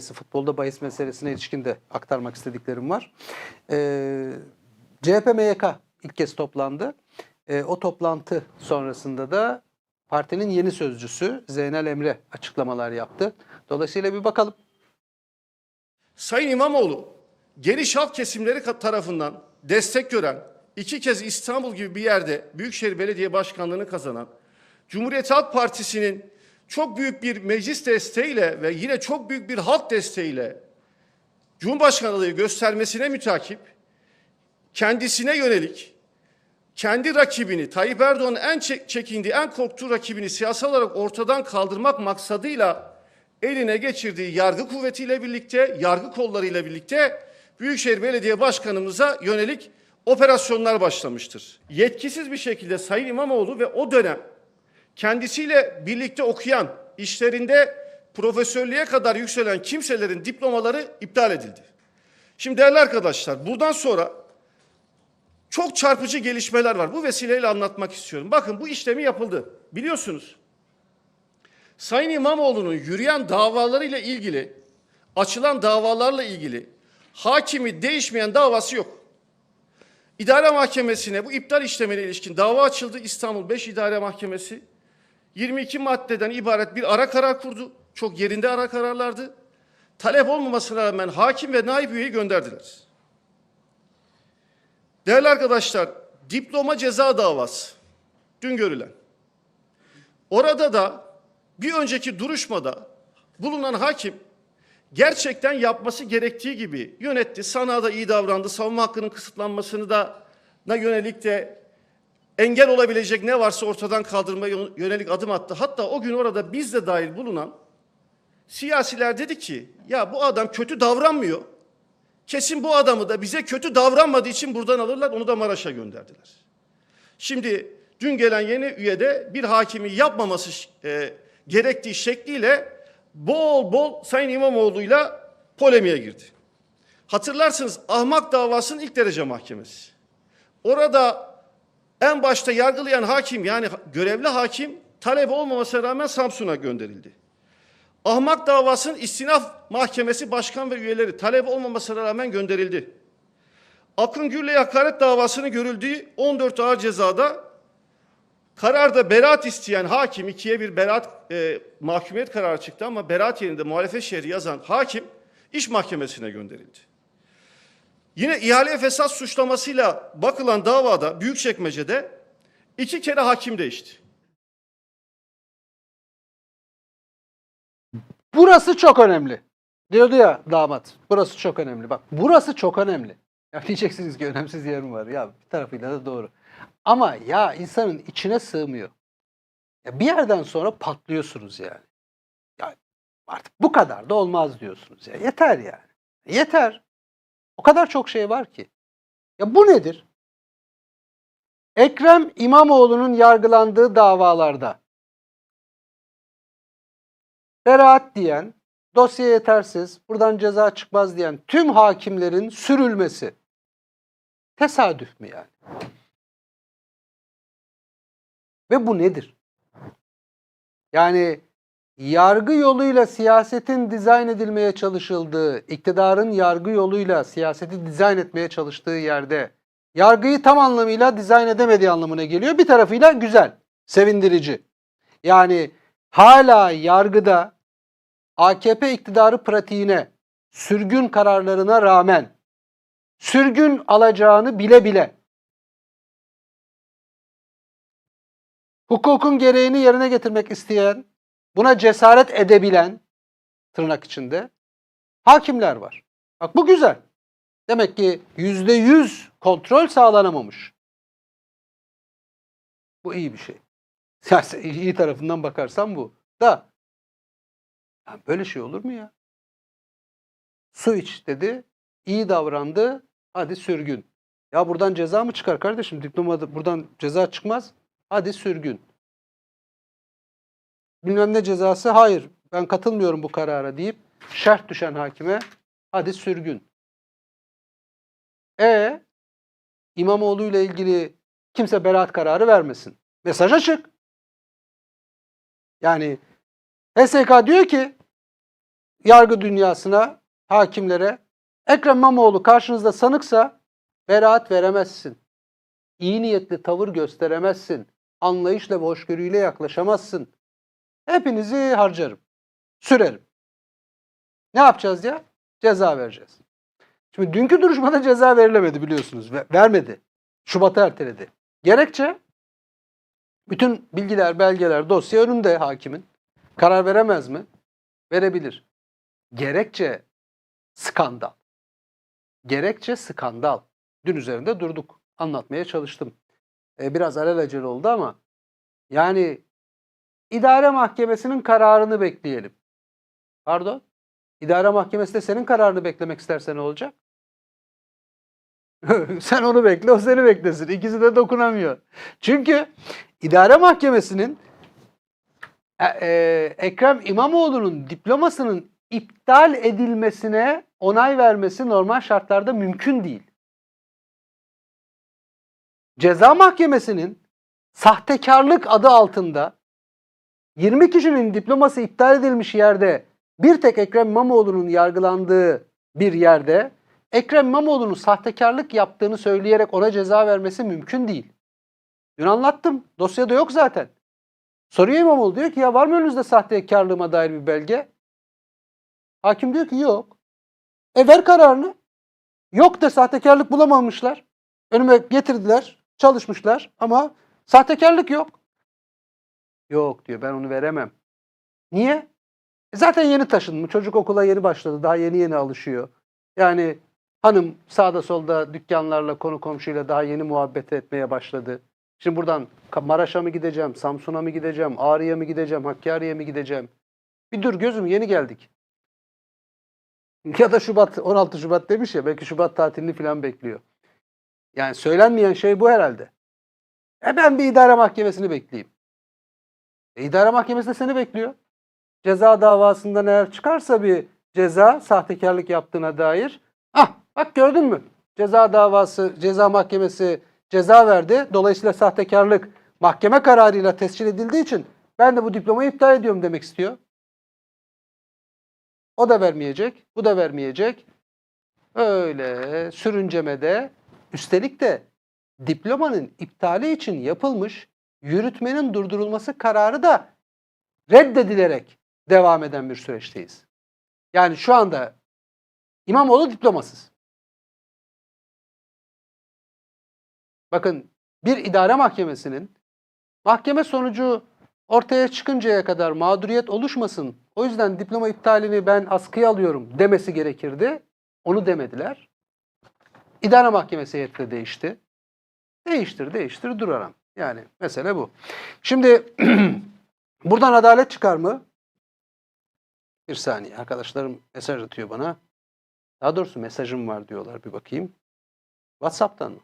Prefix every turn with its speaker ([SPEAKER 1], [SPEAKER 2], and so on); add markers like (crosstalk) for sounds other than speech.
[SPEAKER 1] Futbolda bahis meselesine ilişkin de aktarmak istediklerim var. Ee, CHP MYK ilk kez toplandı. Ee, o toplantı sonrasında da partinin yeni sözcüsü Zeynel Emre açıklamalar yaptı. Dolayısıyla bir bakalım.
[SPEAKER 2] Sayın İmamoğlu geniş halk kesimleri tarafından destek gören, iki kez İstanbul gibi bir yerde Büyükşehir Belediye Başkanlığı'nı kazanan, Cumhuriyet Halk Partisi'nin çok büyük bir meclis desteğiyle ve yine çok büyük bir halk desteğiyle Cumhurbaşkanı adayı göstermesine mütakip, kendisine yönelik kendi rakibini, Tayyip Erdoğan'ın en çek- çekindiği, en korktuğu rakibini siyasal olarak ortadan kaldırmak maksadıyla eline geçirdiği yargı kuvvetiyle birlikte, yargı kollarıyla birlikte Büyükşehir Belediye Başkanımıza yönelik operasyonlar başlamıştır. Yetkisiz bir şekilde Sayın İmamoğlu ve o dönem kendisiyle birlikte okuyan, işlerinde profesörlüğe kadar yükselen kimselerin diplomaları iptal edildi. Şimdi değerli arkadaşlar buradan sonra çok çarpıcı gelişmeler var. Bu vesileyle anlatmak istiyorum. Bakın bu işlemi yapıldı. Biliyorsunuz. Sayın İmamoğlu'nun yürüyen davalarıyla ilgili, açılan davalarla ilgili hakimi değişmeyen davası yok. İdare Mahkemesi'ne bu iptal işlemine ilişkin dava açıldı. İstanbul 5 İdare Mahkemesi 22 maddeden ibaret bir ara karar kurdu. Çok yerinde ara kararlardı. Talep olmamasına rağmen hakim ve naip üyeyi gönderdiler. Değerli arkadaşlar, diploma ceza davası dün görülen. Orada da bir önceki duruşmada bulunan hakim gerçekten yapması gerektiği gibi yönetti. Sana da iyi davrandı. Savunma hakkının kısıtlanmasını da na yönelik de engel olabilecek ne varsa ortadan kaldırmaya yönelik adım attı. Hatta o gün orada biz de dahil bulunan siyasiler dedi ki ya bu adam kötü davranmıyor. Kesin bu adamı da bize kötü davranmadığı için buradan alırlar, onu da Maraş'a gönderdiler. Şimdi dün gelen yeni üyede bir hakimi yapmaması e, gerektiği şekliyle bol bol Sayın İmamoğlu'yla polemiğe girdi. Hatırlarsınız ahmak davasının ilk derece mahkemesi. Orada en başta yargılayan hakim yani görevli hakim talep olmamasına rağmen Samsun'a gönderildi. Ahmak davasının istinaf mahkemesi başkan ve üyeleri talep olmamasına rağmen gönderildi. Akın Gürley hakaret davasının görüldüğü 14 ağır cezada kararda beraat isteyen hakim ikiye bir beraat e, mahkumiyet kararı çıktı ama beraat yerinde muhalefet şehri yazan hakim iş mahkemesine gönderildi. Yine ihale fesat suçlamasıyla bakılan davada Büyükçekmece'de iki kere hakim değişti.
[SPEAKER 1] Burası çok önemli. Diyordu ya damat. Burası çok önemli. Bak burası çok önemli. Ya diyeceksiniz ki önemsiz yerim var. Ya bir tarafıyla da doğru. Ama ya insanın içine sığmıyor. Ya bir yerden sonra patlıyorsunuz yani. Ya artık bu kadar da olmaz diyorsunuz ya. Yeter yani. Yeter. O kadar çok şey var ki. Ya bu nedir? Ekrem İmamoğlu'nun yargılandığı davalarda beraat diyen, dosya yetersiz, buradan ceza çıkmaz diyen tüm hakimlerin sürülmesi tesadüf mü yani? Ve bu nedir? Yani yargı yoluyla siyasetin dizayn edilmeye çalışıldığı, iktidarın yargı yoluyla siyaseti dizayn etmeye çalıştığı yerde yargıyı tam anlamıyla dizayn edemediği anlamına geliyor. Bir tarafıyla güzel, sevindirici. Yani hala yargıda AKP iktidarı pratiğine, sürgün kararlarına rağmen sürgün alacağını bile bile hukukun gereğini yerine getirmek isteyen, buna cesaret edebilen tırnak içinde hakimler var. Bak bu güzel. Demek ki yüzde yüz kontrol sağlanamamış. Bu iyi bir şey. (laughs) Yani iyi tarafından bakarsan bu. Da ya böyle şey olur mu ya? Su iç dedi, iyi davrandı, hadi sürgün. Ya buradan ceza mı çıkar kardeşim? Diplomada buradan ceza çıkmaz. Hadi sürgün. Bilmem ne cezası hayır ben katılmıyorum bu karara deyip şert düşen hakime hadi sürgün. E İmamoğlu ile ilgili kimse beraat kararı vermesin. Mesaj açık. Yani HSK diyor ki yargı dünyasına, hakimlere Ekrem İmamoğlu karşınızda sanıksa beraat veremezsin. İyi niyetli tavır gösteremezsin. Anlayışla ve hoşgörüyle yaklaşamazsın. Hepinizi harcarım. Sürerim. Ne yapacağız ya? Ceza vereceğiz. Şimdi dünkü duruşmada ceza verilemedi biliyorsunuz. Ve- Vermedi. Şubat'a erteledi. Gerekçe bütün bilgiler, belgeler, dosya önünde hakimin. Karar veremez mi? Verebilir. Gerekçe skandal. Gerekçe skandal. Dün üzerinde durduk. Anlatmaya çalıştım. E, biraz alelacele oldu ama yani idare mahkemesinin kararını bekleyelim. Pardon? İdare mahkemesi de senin kararını beklemek isterse ne olacak? (laughs) Sen onu bekle, o seni beklesin. İkisi de dokunamıyor. Çünkü idare mahkemesinin e, e, Ekrem İmamoğlu'nun diplomasının iptal edilmesine onay vermesi normal şartlarda mümkün değil. Ceza mahkemesinin sahtekarlık adı altında 20 kişinin diploması iptal edilmiş yerde bir tek Ekrem İmamoğlu'nun yargılandığı bir yerde Ekrem İmamoğlu'nun sahtekarlık yaptığını söyleyerek ona ceza vermesi mümkün değil. Dün anlattım. Dosyada yok zaten. Soruyor İmamoğlu diyor ki ya var mı önünüzde sahtekarlığıma dair bir belge? Hakim diyor ki yok. E ver kararını. Yok da sahtekarlık bulamamışlar. Önüme getirdiler, çalışmışlar ama sahtekarlık yok. Yok diyor ben onu veremem. Niye? E zaten yeni taşınmış. Çocuk okula yeni başladı. Daha yeni yeni alışıyor. Yani hanım sağda solda dükkanlarla, konu komşuyla daha yeni muhabbet etmeye başladı. Şimdi buradan Maraş'a mı gideceğim, Samsun'a mı gideceğim, Ağrı'ya mı gideceğim, Hakkari'ye mi gideceğim? Bir dur gözüm yeni geldik. (laughs) Ya da Şubat, 16 Şubat demiş ya belki Şubat tatilini falan bekliyor. Yani söylenmeyen şey bu herhalde. E ben bir idare mahkemesini bekleyeyim. E mahkemesi de seni bekliyor. Ceza davasından eğer çıkarsa bir ceza sahtekarlık yaptığına dair. Ah bak gördün mü? Ceza davası, ceza mahkemesi ceza verdi. Dolayısıyla sahtekarlık mahkeme kararıyla tescil edildiği için ben de bu diplomayı iptal ediyorum demek istiyor. O da vermeyecek, bu da vermeyecek. Öyle sürüncemede üstelik de diplomanın iptali için yapılmış yürütmenin durdurulması kararı da reddedilerek devam eden bir süreçteyiz. Yani şu anda İmamoğlu diplomasız. Bakın bir idare mahkemesinin mahkeme sonucu ortaya çıkıncaya kadar mağduriyet oluşmasın. O yüzden diploma iptalini ben askıya alıyorum demesi gerekirdi. Onu demediler. İdare mahkemesi heyeti değişti. Değiştir, değiştir, duraram. Yani mesele bu. Şimdi (clears throat) buradan adalet çıkar mı? Bir saniye. Arkadaşlarım mesaj atıyor bana. Daha doğrusu mesajım var diyorlar. Bir bakayım. WhatsApp'tan mı?